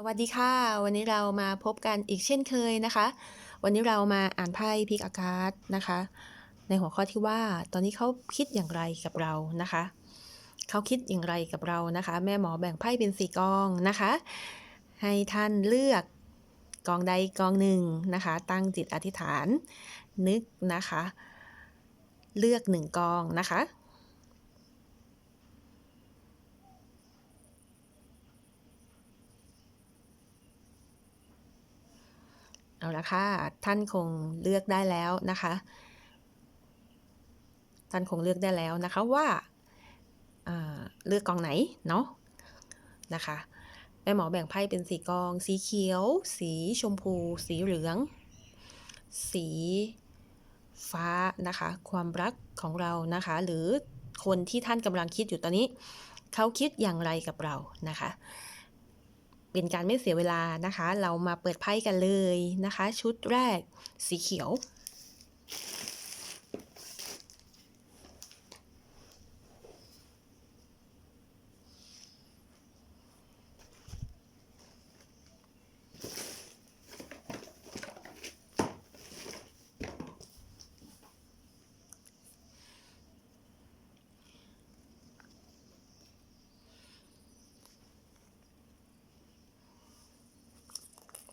สวัสดีค่ะ วันนี้เรามาพบกันอีกเช่นเคยนะคะ วันนี้เรามาอ่านไพ่พิกอากาศนะคะ ในหัวข้อที่ว่าตอนนี้เขาคิดอย่างไรกับเรานะคะเขาคิดอย่างไรกับเรานะคะ แม่หมอแบ่งไพ่เป็นสี่กองนะคะ ให้ท่านเลือกกองใดกองหนึ่งนะคะ ตั้งจิตอธิษฐานนึกนะคะ เลือกหนึ่งกองนะคะ เอาละค่ะ ท่านคงเลือกได้แล้วนะคะ ท่านคงเลือกได้แล้วนะคะว่าอ่าเลือกกองไหนเนาะนะคะแม่หมอแบ่งไพ่เป็นสีกอง สีเขียว สีชมพู สีเหลือง สีฟ้านะคะ ความรักของเรานะคะ หรือคนที่ท่านกำลังคิดอยู่ตอนนี้ เขาคิดอย่างไรกับเรานะคะ เป็นการไม่เสียเวลานะคะ เรามาเปิดไพ่กันเลยนะคะ ชุดแรกสีเขียว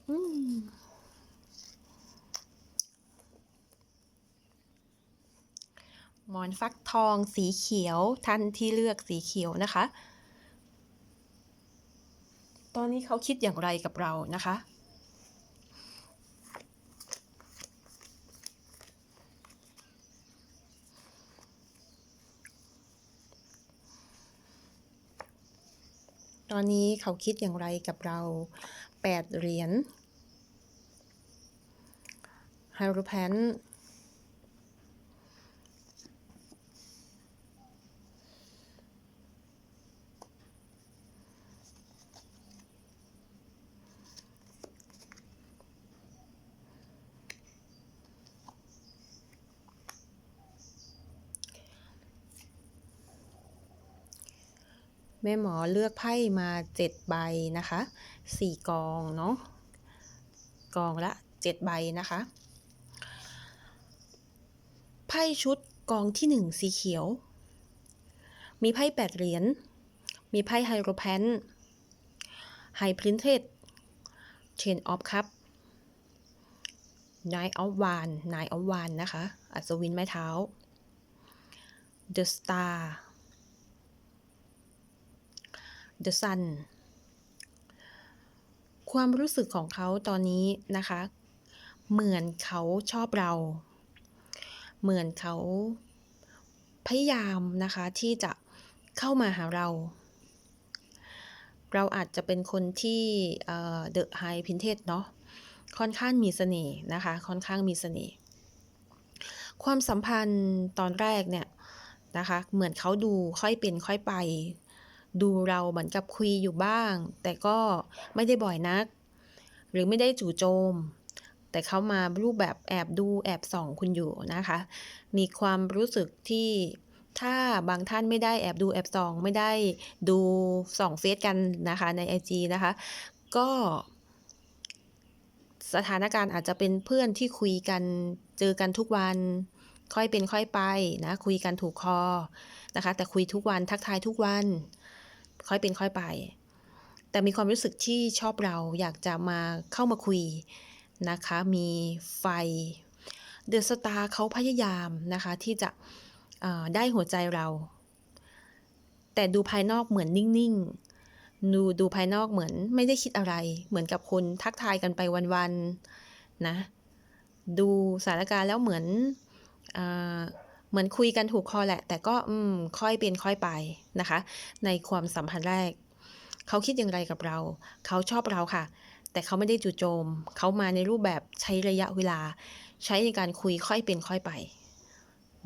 อืมห มอนฟักทองสีเขียว ท่านที่เลือกสีเขียวนะคะ ตอนนี้เขาคิดอย่างไรกับเรานะคะตอนนี้เขาคิดอย่างไรกับเราแปดเหรียญไฮโรแพน แม่หมอเลือกไพ่มาเจ็ดใบนะคะสี่กองเนาะกองละเจ็ดใบนะคะไพ่ชุดกองที่หนึ่งสีเขียว มีไพ่แปดเหรียญมีไพ่ไฮโรแพนไฮพรินเทดเชนออฟคัพนายออฟวานนายออฟวานนะคะ อัศวินไม้เท้า The Star The Sun ความรู้สึกของเขาตอนนี้นะคะ เหมือนเขาชอบเรา เหมือนเขาพยายามนะคะที่จะเข้ามาหาเรา เราอาจจะเป็นคนที่เดอะไฮพินเทสเนาะค่อนข้างมีเสน่ห์นะคะ ค่อนข้างมีเสน่ห์ความสัมพันธ์ตอนแรกเนี่ยนะคะ เหมือนเขาดูค่อยเป็นค่อยไป ดูเราเหมือนกับคุยอยู่บ้าง แต่ก็ไม่ได้บ่อยนัก หรือไม่ได้จู่โจม แต่เขามารูปแบบแอบดูแอบส่องคุณอยู่นะคะ มีความรู้สึกที่ถ้าบางท่านไม่ได้แอบดูแอบส่อง ไม่ได้ดูส่องเฟซกันนะคะใน IG นะคะ ก็สถานการณ์อาจจะเป็นเพื่อนที่คุยกันเจอกันทุกวันค่อยเป็นค่อยไปนะคุยกันถูกคอนะคะ แต่คุยทุกวันทักทายทุกวัน ค่อยเป็นค่อยไป แต่มีความรู้สึกที่ชอบเราอยากจะมาเข้ามาคุยนะคะ มีไฟ เดอะสตาร์เขาพยายามนะคะ ที่จะได้หัวใจเรา แต่ดูภายนอกเหมือนนิ่งๆ ดูดูภายนอกเหมือนไม่ได้คิดอะไร เหมือนกับคนทักทายกันไปวันๆนะ ดูสถานการณ์แล้วเหมือน เหมือนคุยกันถูกคอแหละ แต่ก็อืมค่อยเป็นค่อยไปนะคะ ในความสัมพันธ์แรก เขาคิดอย่างไรกับเรา เขาชอบเราค่ะ แต่เขาไม่ได้จู่โจม เขามาในรูปแบบใช้ระยะเวลา ใช้ในการคุยค่อยเป็นค่อยไป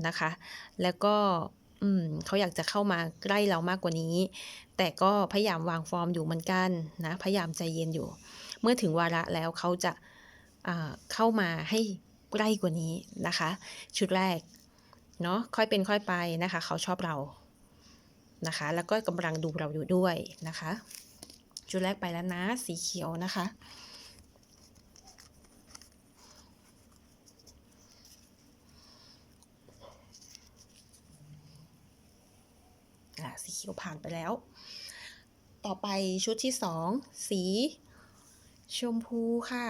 นะคะ แล้วก็อืมเขาอยากจะเข้ามาใกล้เรามากกว่านี้ แต่ก็พยายามวางฟอร์มอยู่เหมือนกันนะพยายามใจเย็นอยู่ เมื่อถึงวาระแล้วเขาจะเข้ามาให้ใกล้กว่านี้นะคะ ชุดแรก เนาะค่อยเป็นค่อยไปนะคะ เขาชอบเรานะคะ แล้วก็กำลังดูเราอยู่ด้วยนะคะชุดแรกไปแล้วนะสีเขียวนะคะอะสีเขียวผ่านไปแล้ว ต่อไปชุดที่สองสีชมพูค่ะ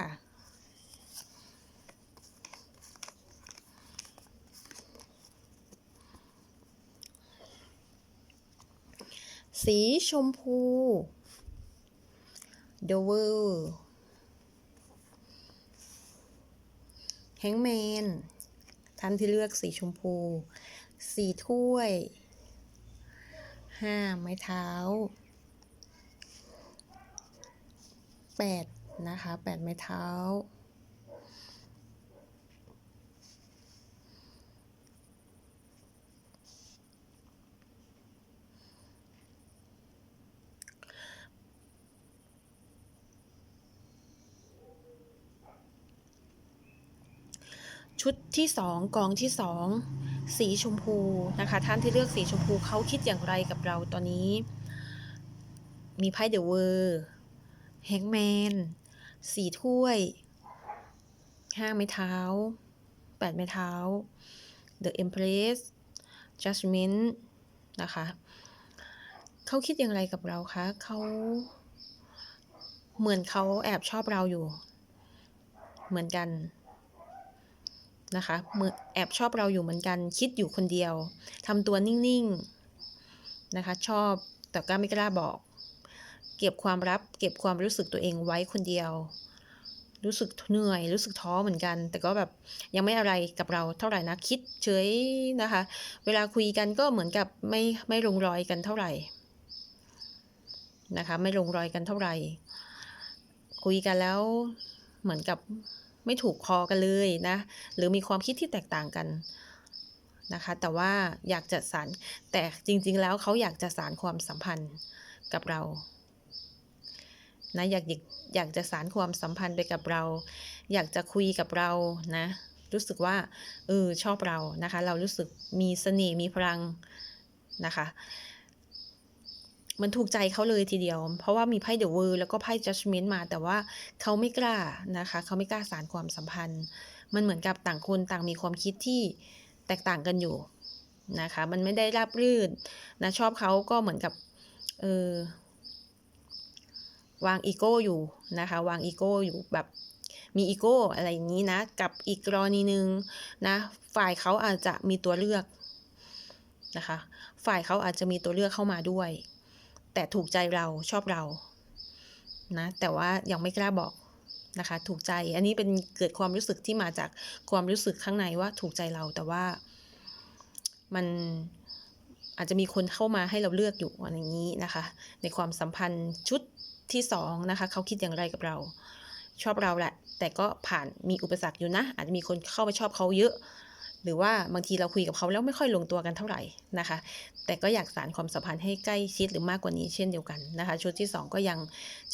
สีชมพู The World Hangman ท่านที่เลือกสีชมพู สีถ้วย ห้าไม้เท้า แปดนะคะ แปดไม้เท้า ชุดที่สองกองที่สองสีชมพูนะคะ ท่านที่เลือกสีชมพูเขาคิดอย่างไรกับเราตอนนี้ มีไพ่เดอะเวอร์แฮงแมนสีถ้วยห้าไม้เท้าแปดไม้เท้า The Empress Judgment นะคะเขาคิดอย่างไรกับเราคะเขาเหมือนเขาแอบชอบเราอยู่ เหมือนกัน นะคะมือแอบชอบเราอยู่เหมือนกัน คิดอยู่คนเดียวทำตัวนิ่งๆนะคะ ชอบแต่ก็ไม่กล้าบอก เก็บความลับ เก็บความรู้สึกตัวเองไว้คนเดียว รู้สึกเหนื่อย รู้สึกท้อเหมือนกัน แต่ก็แบบยังไม่อะไรกับเราเท่าไหร่นะคิดเฉยนะคะ เวลาคุยกันก็เหมือนกับไม่ไม่ลงรอยกันเท่าไหร่นะคะ ไม่ลงรอยกันเท่าไหร่ คุยกันแล้วเหมือนกับ ไม่ถูกคอกันเลยนะ หรือมีความคิดที่แตกต่างกันนะคะ แต่ว่าอยากจะสารแต่จริง ๆ แล้วเขาอยากจะสารความสัมพันธ์กับเรานะอยากอยากจะสารความสัมพันธ์ไปกับเรา อยากจะคุยกับเรานะ รู้สึกว่าเออชอบเรานะคะ เรารู้สึกมีเสน่ห์มีพลังนะคะ มันถูกใจเขาเลยทีเดียว เพราะว่ามีไพ่เดอะเวอร์แล้วก็ไพ่ judgment มา แต่ว่าเขาไม่กล้านะคะเขาไม่กล้าสารความสัมพันธ์ มันเหมือนกับต่างคนต่างมีความคิดที่แตกต่างกันอยู่นะคะ มันไม่ได้ราบรื่นนะชอบเขาก็เหมือนกับเออวางอีโก้อยู่นะคะ วางอีโก้อยู่แบบมีอีโก้อะไรอย่างนี้นะ กับอีกกรณีหนึ่งนะ ฝ่ายเขาอาจจะมีตัวเลือกนะคะ ฝ่ายเขาอาจจะมีตัวเลือกเข้ามาด้วย แต่ถูกใจเราชอบเรานะแต่ว่ายังไม่กล้าบอกนะคะ ถูกใจอันนี้เป็นเกิดความรู้สึกที่มาจากความรู้สึกข้างในว่าถูกใจเราแต่ว่ามันอาจจะมีคนเข้ามาให้เราเลือกอยู่อะไรอย่างนี้นะคะ ในความสัมพันธ์ชุดที่สองนะคะเขาคิดอย่างไรกับเรา ชอบเราแหละ แต่ก็ผ่านมีอุปสรรคอยู่นะ อาจจะมีคนเข้ามาชอบเขาเยอะ หรือว่าบางทีเราคุยกับเขาแล้วไม่ค่อยลงตัวกันเท่าไหร่นะคะ แต่ก็อยากสารความสัมพันธ์ให้ใกล้ชิดหรือมากกว่านี้เช่นเดียวกันนะคะ ชุดที่ 2 ก็ยัง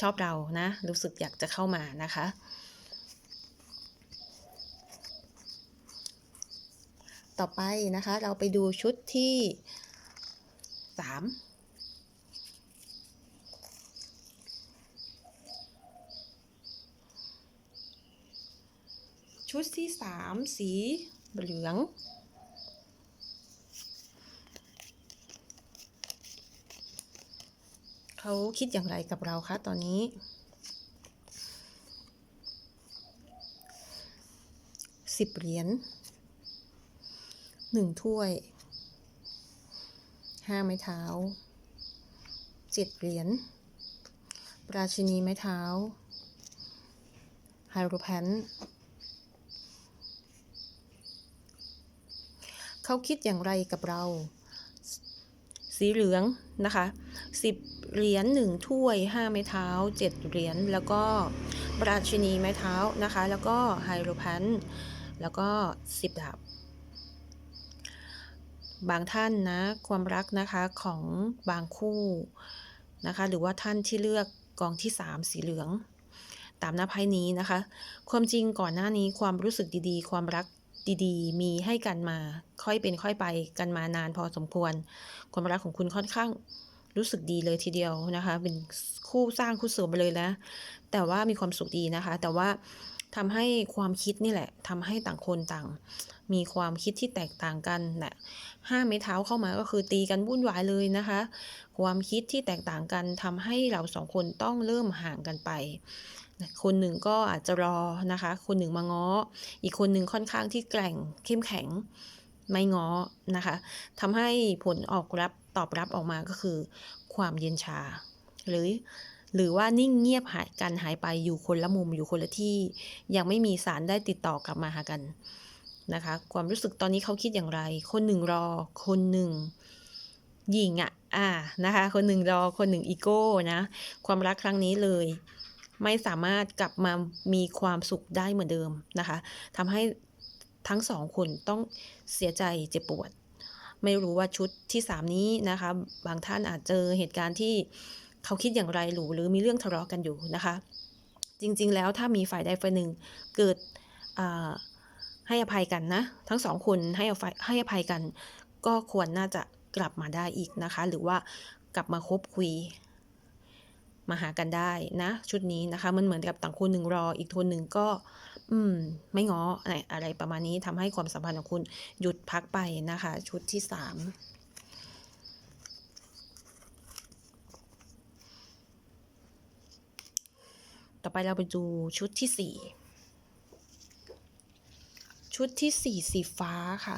ชอบเรานะ รู้สึกอยากจะเข้ามานะคะ ต่อไปนะคะ เราไปดูชุดที่ 3ชุดที่ 3 สี เหลืองเขาคิดอย่างไรกับเราคะตอนนี้ สิบเหรียญหนึ่งถ้วย ห้าไม้เท้า เจ็ดเหรียญราชินีไม้เท้าไฮโรแพน เขาคิดอย่างไรกับเรา สีเหลืองนะคะสิบเหรียญหนึ่งถ้วยห้าไม้เท้าเจ็ดเหรียญแล้วก็ราชินีไม้เท้านะคะ แล้วก็ไฮโรแพนแล้วก็สิบดาบบางท่านนะความรักนะคะของบางคู่นะคะ หรือว่าท่านที่เลือกกองที่3สีเหลือง ตามหน้าไพ่นี้นะคะ ความจริงก่อนหน้านี้ความรู้สึกดีๆ ความรัก ดีๆ มีให้กันมา ค่อยเป็นค่อยไปกันมานานพอสมควร ความรักของคุณค่อนข้างรู้สึกดีเลยทีเดียวนะคะ เป็นคู่สร้างคู่เสริมไปเลยนะแต่ว่ามีความสุขดีนะคะ แต่ว่าทำให้ความคิดนี่แหละทำให้ต่างคนต่าง มีความคิดที่แตกต่างกันนะห้าไม้เท้าเข้ามาก็คือตีกันวุ่นวายเลยนะคะ ความคิดที่แตกต่างกันทำให้เราสองคนต้องเริ่มห่างกันไป คนหนึ่งก็อาจจะรอนะคะ คนหนึ่งมาง้อ อีกคนหนึ่งค่อนข้างที่แกร่งเข้มแข็งไม่ง้อนะคะทำให้ผลออกรับตอบรับออกมาก็คือ ความเย็นชา หรือหรือว่านิ่งเงียบหายกันหายไปอยู่คนละมุมอยู่คนละที่ ยังไม่มีสารได้ติดต่อกลับมาหากันนะคะ ความรู้สึกตอนนี้เขาคิดอย่างไร คนหนึ่งรอ คนหนึ่งหยิงอะอ่านะคะ คนหนึ่งรอคนหนึ่งอีโก้นะ ความรักครั้งนี้เลย ไม่สามารถกลับมามีความสุขได้เหมือนเดิมนะคะทำให้ทั้งสองคนต้องเสียใจเจ็บปวด ไม่รู้ว่าชุดที่สามนี้นะคะ บางท่านอาจเจอเหตุการณ์ที่เขาคิดอย่างไรหรือหรือมีเรื่องทะเลาะกันอยู่นะคะ จริงๆแล้วถ้ามีฝ่ายใดฝ่ายหนึ่งเกิดให้อภัยกันนะ ทั้งสองคนให้อภัยให้อภัยกัน ก็ควรน่าจะกลับมาได้อีกนะคะ หรือว่ากลับมาคบคุย มาหากันได้นะ ชุดนี้นะคะมันเหมือนกับต่างคนหนึ่งรอ อีกคนหนึ่งก็ อืม ไม่ง้ออะไรอะไรประมาณนี้ทำให้ความสัมพันธ์ของคุณหยุดพักไปนะคะ ชุดที่สามต่อไปเราไปดูชุดที่สี่ชุดที่สี่สีฟ้าค่ะ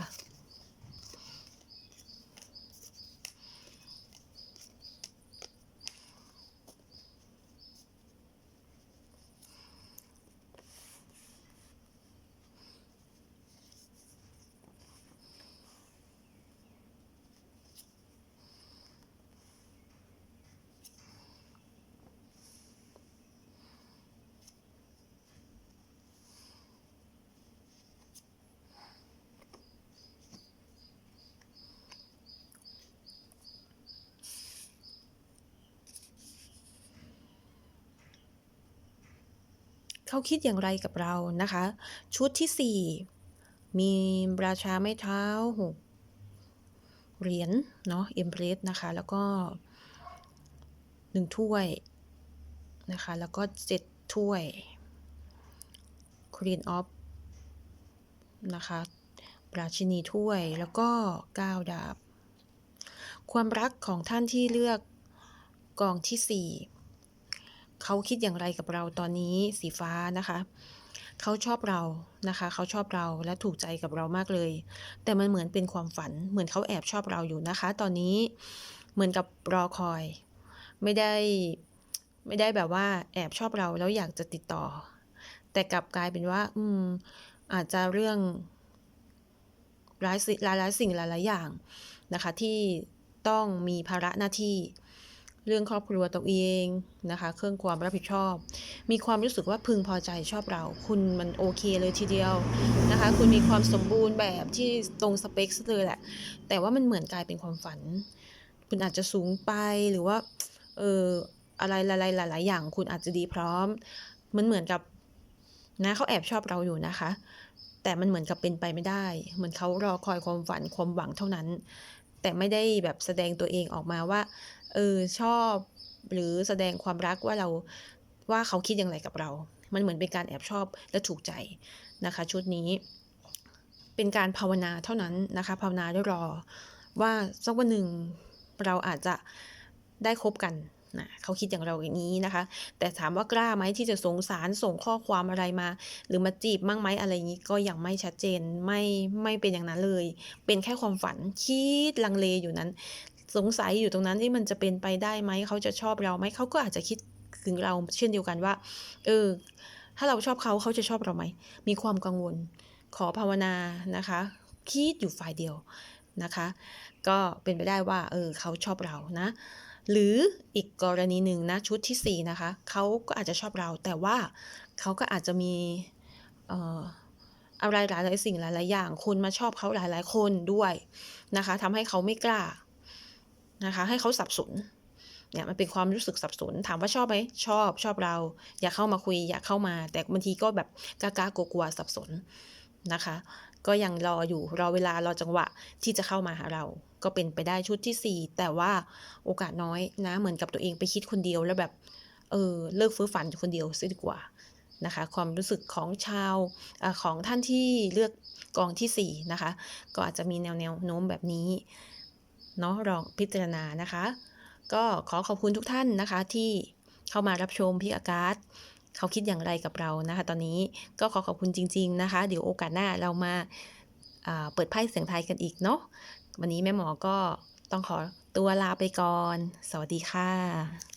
เขาคิดอย่างไรกับเรานะคะ ชุดที่สี่มีราชาไม้เท้าหกเหรียญเนาะเอ็มเพรสนะคะ แล้วก็หนึ่งถ้วยนะคะ แล้วก็เจ็ดถ้วยครีนออฟนะคะปราชินีถ้วยแล้วก็ก้าดาบ ความรักของท่านที่เลือกกองที่สี่ เขาคิดอย่างไรกับเราตอนนี้สีฟ้านะคะเขาชอบเรานะคะ เขาชอบเราและถูกใจกับเรามากเลย แต่มันเหมือนเป็นความฝัน เหมือนเขาแอบชอบเราอยู่นะคะ ตอนนี้เหมือนกับรอคอย ไม่ได้ไม่ได้แบบว่า แอบชอบเราแล้วอยากจะติดต่อ แต่กลับกลายเป็นว่า อืม อาจจะเรื่องหลายสิ่งหลายหลายสิ่งหลายหลายอย่างนะคะ ที่ต้องมีภาระหน้าที่ เรื่องครอบครัวตัวเองนะคะ เครื่องความรับผิดชอบ มีความรู้สึกว่าพึงพอใจชอบเรา คุณมันโอเคเลยทีเดียวนะคะ คุณมีความสมบูรณ์แบบที่ตรงสเปคเลยแหละ แต่ว่ามันเหมือนกลายเป็นความฝัน คุณอาจจะสูงไปหรือว่า เอออะไรหลายๆหลายๆอย่าง คุณอาจจะดีพร้อม มันเหมือนกับนะเขาแอบชอบเราอยู่นะคะ แต่มันเหมือนกับเป็นไปไม่ได้ เหมือนเขารอคอยความฝันความหวังเท่านั้น แต่ไม่ได้แบบแสดงตัวเองออกมาว่า เออชอบหรือแสดงความรักว่าเราว่าเขาคิดอย่างไรกับเรา มันเหมือนเป็นการแอบชอบและถูกใจนะคะ ชุดนี้เป็นการภาวนาเท่านั้นนะคะ ภาวนาด้วยรอว่าสักวันหนึ่งเราอาจจะได้คบกันนะเขาคิดอย่างเราอย่างนี้นะคะ แต่ถามว่ากล้าไหมที่จะสงสารส่งข้อความอะไรมา หรือมาจีบมั่งไหมอะไรอย่างนี้ก็ยังไม่ชัดเจนไม่ไม่เป็นอย่างนั้นเลย เป็นแค่ความฝันคิดลังเลอยู่นั้น สงสัยอยู่ตรงนั้นที่มันจะเป็นไปได้ไหมเขาจะชอบเราไหมเขาก็อาจจะคิดถึงเราเช่นเดียวกันว่า เออ ถ้าเราชอบเขาเขาจะชอบเราไหม มีความกังวล ขอภาวนานะคะ คิดอยู่ฝ่ายเดียวนะคะ ก็เป็นไปได้ว่า เออ เขาชอบเรานะ หรืออีกกรณีหนึ่งนะชุดที่ 4 นะคะเขาก็อาจจะชอบเรา แต่ว่าเขาก็อาจจะมีเอ่ออะไรหลายๆสิ่งหลายๆอย่าง คนมาชอบเขาหลายๆคนด้วยนะคะทำให้เขาไม่กล้า นะคะ ให้เขาสับสนเนี่ยมันเป็นความรู้สึกสับสน ถามว่าชอบไหมชอบชอบเรา อยากเข้ามาคุยอยากเข้ามา แต่บางทีก็แบบกล้ากลัวๆสับสนนะคะ ก็ยังรออยู่รอเวลารอจังหวะที่จะเข้ามาหาเรา ก็เป็นไปได้ชุดที่ 4 แต่ว่าโอกาสน้อยนะเหมือนกับตัวเองไปคิดคนเดียวแล้วแบบเออเลิกเฟ้อฝันคนเดียวเสียดีกว่านะคะ ความรู้สึกของชาวอของท่านที่เลือกกองทีสี่4นะคะ ก็อาจจะมีแนวแนวโน้มแบบนี้ เนาะลองพิจารณานะคะ ก็ขอขอบคุณทุกท่านนะคะที่เข้ามารับชมพี่อากาศเขาคิดอย่างไรกับเรานะคะ ตอนนี้ก็ขอขอบคุณจริง ๆนะคะ เดี๋ยวโอกาสหน้าเรามาาเปิดไพ่เสียงไทยกันอีกเนาะวันนี้แม่หมอก็ต้องขอตัวลาไปก่อน สวัสดีค่ะ